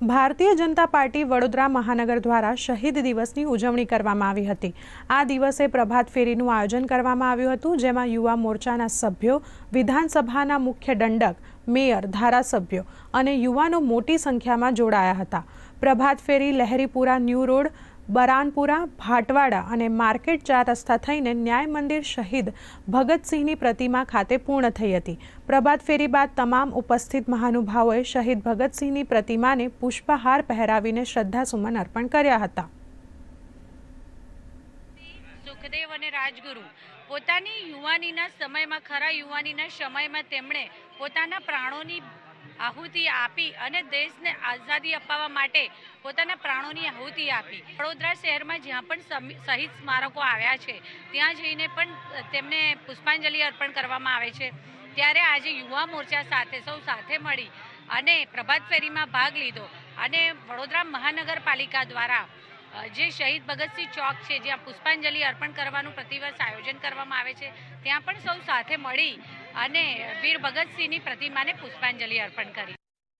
Bharatiya Janata party Vadodara મહાનગર દ્વારા શહીદ દિવસની ઉજવણી કરવામાં આવી હતી. આ દિવસે પ્રભાત ફેરીનું આયોજન કરવામાં આવ્યું હતું, જેમાં યુવા મોરચાના સભ્યો, વિધાનસભાના મુખ્ય દંડક, મેયર, ધારાસભ્યો અને યુવાનો મોટી સંખ્યામાં જોડાયા હતા. પ્રભાત ફેરી લહેરીપુરા ન્યૂ રોડ બરાનપુરા, ભાટવાડા અને માર્કેટ ચાર રસ્તા થઈને ન્યાય મંદિર શહીદ ભગતસિંહની પ્રતિમા ખાતે પૂર્ણ થઈ હતી. પ્રભાત ફેરી બાદ તમામ ઉપસ્થિત મહાનુભાવોએ શહીદ ભગતસિંહની પ્રતિમાને પુષ્પહાર પહેરાવીને શ્રદ્ધાસુમન અર્પણ કર્યા હતા. સુખદેવ અને રાજગુરુ, પોતાની યુવાનીના સમયમાં, ખરા યુવાનીના સમયમાં તેમણે પોતાના પ્રાણોની આહુતિ આપી અને દેશને આઝાદી અપાવવા માટે પોતાના પ્રાણોની આહુતિ આપી. વડોદરા શહેરમાં જ્યાં પણ શહીદ સ્મારકો આવ્યા છે, ત્યાં જઈને પણ તેમને પુષ્પાંજલિ અર્પણ કરવામાં આવે છે. ત્યારે આજે યુવા મોરચા સાથે, સૌ સાથે મળી અને પ્રભાત ફેરીમાં ભાગ લીધો અને વડોદરા મહાનગરપાલિકા દ્વારા જે શહીદ ભગતસિંહ ચોક છે, જ્યાં પુષ્પાંજલિ અર્પણ કરવાનું પ્રતિવર્ષ આયોજન કરવામાં આવે છે, ત્યાં પણ સૌ સાથે મળી અને વીર ભગતસિંહની પ્રતિમાને પુષ્પાંજલિ અર્પણ કરી.